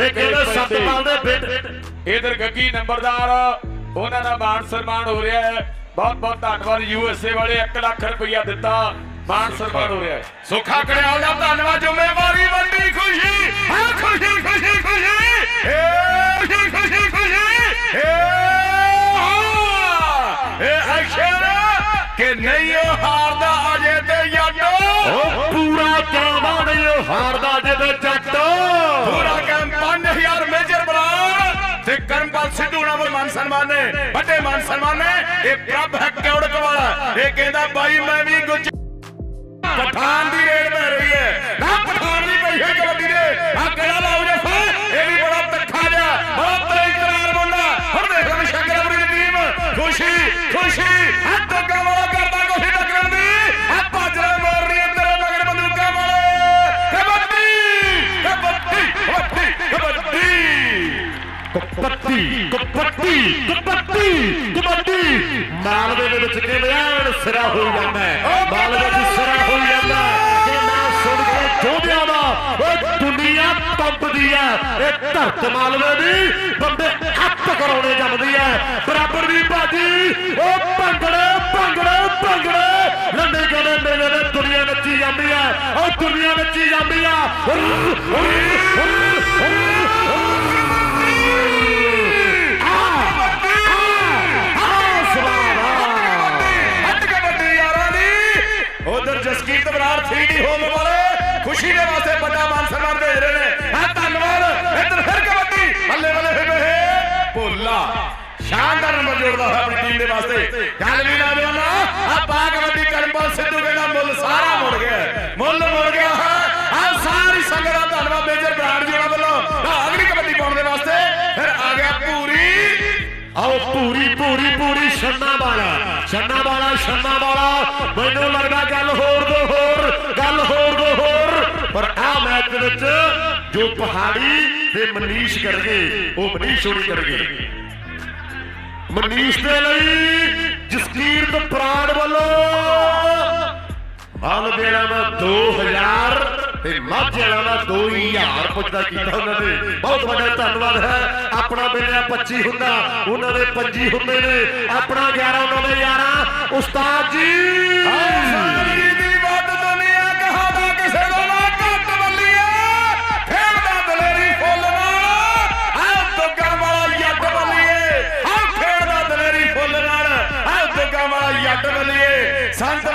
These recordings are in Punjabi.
ਇਹ ਕਹਿੰਦਾ ਸਤਪਾਲ ਦੇ ਬੇਟੇ ਇਧਰ ਗੱਗੀ ਨੰਬਰਦਾਰ ਉਹਨਾਂ ਦਾ ਮਾਨ ਸਨਮਾਨ ਹੋ ਰਿਹਾ ਹੈ। ਬਹੁਤ ਬਹੁਤ ਧੰਨਵਾਦ ਯੂਐਸਏ ਵਾਲੇ 1 ਲੱਖ ਰੁਪਇਆ ਦਿੱਤਾ ਮਾਨ ਸਨਮਾਨ ਹੋ ਰਿਹਾ ਹੈ। ਸੁੱਖਾ ਕੜਿਆਲ ਦਾ ਧੰਨਵਾਦ ਜ਼ਿੰਮੇਵਾਰੀ ਵੱਡੀ ਖੁਸ਼ੀ। ਹਾਂ ਖੁਸ਼ੀ ਖੁਸ਼ੀ ਖੁਸ਼ੀ। ਏ ਕਿ ਨਹੀਂ ਉਹ ਹਾਰਦਾ ਅਜੇ ਤੇ ਯਾਦੋ ਉਹ ਪੂਰਾ ਕਾਮਾ ਨਹੀਂ ਉਹ ਹਾਰਦਾ ਜਿਹਦੇ ਜੱਟ। ਪੂਰਾ ਕੈਂਪ 5000 ਮੇਜਰ ਬਰਾੜ ਤੇ ਕਰਮਪਾਲ ਸਿੱਧੂ ਨਾਲ ਮਾਨ ਸਨਮਾਨ ਨੇ। ਵੱਡੇ ਮਾਨ ਸਨਮਾਨ ਨੇ। ਇਹ ਪ੍ਰਭ ਹੈ ਕੌੜਕ ਵਾਲਾ ਇਹ ਕਹਿੰਦਾ ਬਾਈ ਮੈਂ ਵੀ ਗੁੱਜ ਪਠਾਨ ਦੀ ਰੇਡ ਪੈ ਰਹੀ ਕਬੱਡੀ ਕਬੱਡੀ ਕਬੱਡੀ ਕਬੱਡੀ ਮਾਲਵੇ ਦੇ ਵਿੱਚ ਕਿਵੇਂ ਐਨ ਸਿਰਾ ਹੋਈ ਜਾਂਦਾ ਹੈ। ਮਾਲਵੇ ਦੀ ਸਿਰਾ ਹੋਈ ਜਾਂਦਾ ਹੈ। ਕਿ ਨਾ ਸੁਣ ਕੇ ਜੋਧਿਆਂ ਦਾ ਉਹ ਦੁਨੀਆ ਕੰਬਦੀ ਹੈ। ਇਹ ਧਰਤ ਮਾਲਵੇ ਦੀ ਬੰਦੇ ਹੱਥ ਕਰਾਉਣੇ ਜੰਮਦੀ ਹੈ। ਬਰਾਬਰ ਦੀ ਬਾਜੀ ਉਹ ਭੰਗੜੇ ਭੰਗੜੇ ਭੰਗੜੇ। ਲੰਡੇ ਗਲੇ ਮੇਲੇ ਦੇ ਦੁਨੀਆ ਨੱਚੀ ਜਾਂਦੀ ਹੈ। ਉਹ ਦੁਨੀਆ ਨੱਚੀ ਜਾਂਦੀ ਆ। ਜਸਕੀਰਤ ਬਰਾੜ 3D ਹੋਮ ਵਾਲੇ ਖੁਸ਼ੀ ਦੇ ਵਾਸਤੇ ਵੱਡਾ ਮਾਨ ਸਨਮਾਨ ਭੇਜ ਰਹੇ ਨੇ। ਹਾਂ, ਧੰਨਵਾਦ। ਇੱਧਰ ਫਿਰ ਕਬੱਡੀ। ਬੱਲੇ ਬੱਲੇ ਫਿਰ ਇਹ ਭੋਲਾ। ਸ਼ਾਨਦਾਰ ਨੰਬਰ ਜੋੜਦਾ ਹੋਇਆ ਆਪਣੀ ਟੀਮ ਦੇ ਵਾਸਤੇ। ਚੱਲ ਵੀ ਨਾ ਦੇਣਾ ਆ ਪਾ ਕਬੱਡੀ ਕਰਮਪਾਲ ਸਿੱਧੂ ਕਹਿੰਦਾ ਮੁੱਲ ਸਾਰਾ ਮੁੜ ਗਿਆ। ਆਓ ਪੂਰੀ ਪੂਰੀ ਪੂਰੀ ਛੰਨਾ ਵਾਲਾ ਛੰਨਾ ਵਾਲਾ ਛੰਨਾ ਵਾਲਾ। ਮੈਨੂੰ ਲੱਗਦਾ ਗੱਲ ਹੋਰ ਦੋ ਹੋਰ, ਗੱਲ ਹੋਰ ਦੋ ਹੋਰ। ਪਰ ਆ ਮੈਚ ਦੇ ਵਿੱਚ ਜੋ ਪਹਾੜੀ ਤੇ ਮਨੀਸ਼ ਕਰਗੇ ਉਹ ਮਨੀਸ਼ ਹੋਣੀ ਕਰਗੇ ਮਨੀਸ਼ ਦੇ ਲਈ ਜਸਕੀਰਤ ਪ੍ਰਾਣ ਵੱਲੋਂ। ਮਾਲ ਦੇਣਾ ਦਾ 2000 ਤੇ ਮਾਝੇ ਵਾਲਾ 2000 ਪੁੱਜਦਾ ਕੀਤਾ ਉਹਨਾਂ ਨੇ। ਬਹੁਤ ਵੱਡਾ ਧੰਨਵਾਦ ਹੈ। ਆਪਣਾ ਬਿਲਿਆ 25 ਹੁੰਦਾ, ਉਹਨਾਂ ਦੇ 25 ਹੁੰਦੇ ਨੇ। ਆਪਣਾ 11 ਉਹਨਾਂ ਦੇ 11 ਉਸਤਾਦ ਜੀ। ਸਾਰੀ ਦੀ ਵੱਧ ਦੁਨੀਆ ਕਹਾਦਾ ਕਿਸੇ ਦਾ ਨਾ ਘੱਟ ਬੱਲੀਆ ਖੇਡਦਾ ਦਲੇਰੀ ਫੁੱਲ ਨਾਲ ਆ ਦੁੱਗਾ ਵਾਲਾ ਜੱਟ ਬੱਲੀਏ ਆ ਖੇਡਦਾ ਦਲੇਰੀ ਫੁੱਲ ਨਾਲ ਆ ਦੁੱਗਾ ਵਾਲਾ ਜੱਟ ਬੱਲੀਏ ਸੰਤ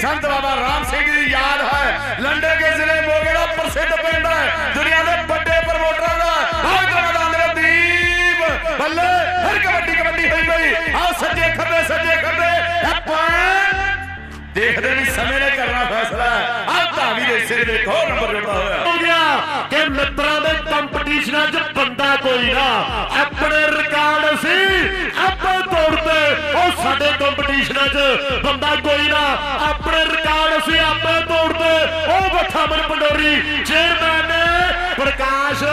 ਸੰਤ ਬਾਬਾ ਰਾਮ ਸਿੰਘ ਦੀ ਯਾਦ ਹੈ। ਲੰਡੇ ਕੇ ਜ਼ਿਲ੍ਹੇ ਮੋਗੇ ਪ੍ਰਸਿੱਧ ਪਿੰਡ ਹੈ। ਦੁਨੀਆ ਦੇ ਵੱਡੇ ਪ੍ਰਮੋਟਰਾਂ ਦਾ ਆਹ ਮੈਦਾਨ ਦੇ ਦੀਪ ਬੱਲੇ, ਹਰ ਕਬੱਡੀ ਕਬੱਡੀ ਹੋਈ ਗਈ ਆ ਸੱਜੇ ਖੱਬੇ ਸੱਜੇ ਖੱਬੇ ਦੇਖਦੇ ਵੀ ਸਮੇਂ ਨੇ ਕਰਨਾ ਫੈਸਲਾ ਆ ਧਾਵੀ ਦੇ ਸਿਰ ਦੇ ਹੋਰ ਨੰਬਰ ਜੁੜਦਾ ਹੋਇਆ। ਹੋ ਗਿਆ ਕਿ ਮਿੱਤਰਾਂ ਦੇ ਕੰਪੀਟੀਸ਼ਨਾਂ 'ਚ ਬੰਦਾ ਕੋਈ ਨਾ, ਆਪਣੇ ਸਾਡੇ ਕੰਪੀਟੀਸ਼ਨਾਂ 'ਚ ਬੰਦਾ ਕੋਈ ਨਾ ਆਪਣੇ ਰਿਕਾਰਡ ਸੀ ਆਪਾਂ ਤੋੜਦੇ। ਉਹ ਬੱਠਾ ਮਨ ਪੰਡੋਰੀ ਚੇਅਰਮੈਨ ਨੇ ਪ੍ਰਕਾਸ਼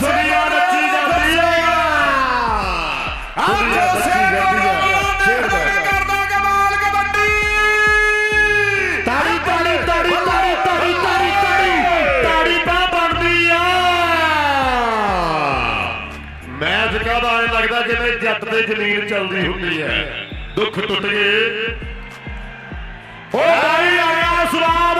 ਦੁਨੀਆ ਨੱਚੀ ਜਾਂਦੀ ਆ। ਦੁਨੀਆ ਲੱਗਦਾ ਜਿਵੇਂ ਜੱਟ ਦੇ ਜ਼ਮੀਰ ਚੱਲਦੀ ਹੁੰਦੀ ਹੈ। ਦੁੱਖ ਟੁੱਟ ਗਏ। ਓ ਦਾਈ ਆਇਆ ਸੁਆਦ